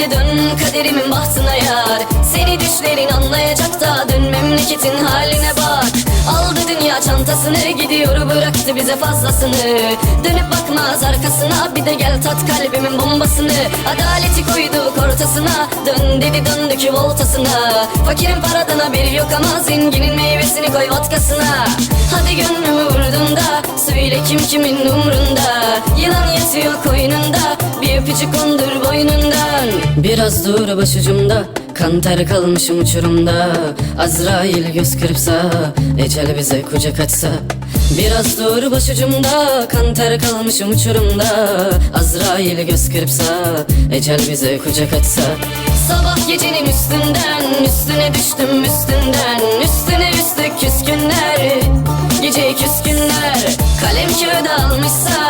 de dön kaderimin bahtına yar. Seni düşlerin anlayacak da dön memleketin haline bak. Aldı dünya çantasını gidiyor bıraktı bize fazlasını. Dönüp bakmaz arkasına bir de gel tat kalbimin bombasını. Adaleti koyduk ortasına dön dedi döndük voltasına Fakirin paradan haberi yok ama zenginin meyvesini koy vodkasına. Hadi gönlümü vurdun da söyle kim kimin umrunda. Yılan yatıyor koynunda bir öpücük kondur boynundan Biraz dur başucumda Kan ter kalmışım uçurumda. Azrail göz kırpsa Ecel bize kucak açsa. Biraz dur başucumda Kan ter kalmışım uçurumda. Azrail göz kırpsa Ecel bize kucak açsa. Sabah gecenin üstünden Üstüne düştüm üstünden. Üstüne üstlük küskünler Gece küskünler. Kalem kağıda almışsa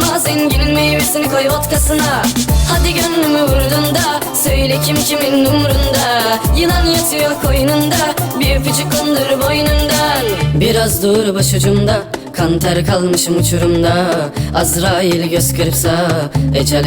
Zenginin meyvesini koy vodkasına. Hadi gönlümü vurdun da Söyle kim kimin umrunda. Yılan yatıyor koynunda Bir öpücük kondur boynundan. Biraz dur başucumda Kan ter kalmışım uçurumda. Azrail göz kırpsa Ecel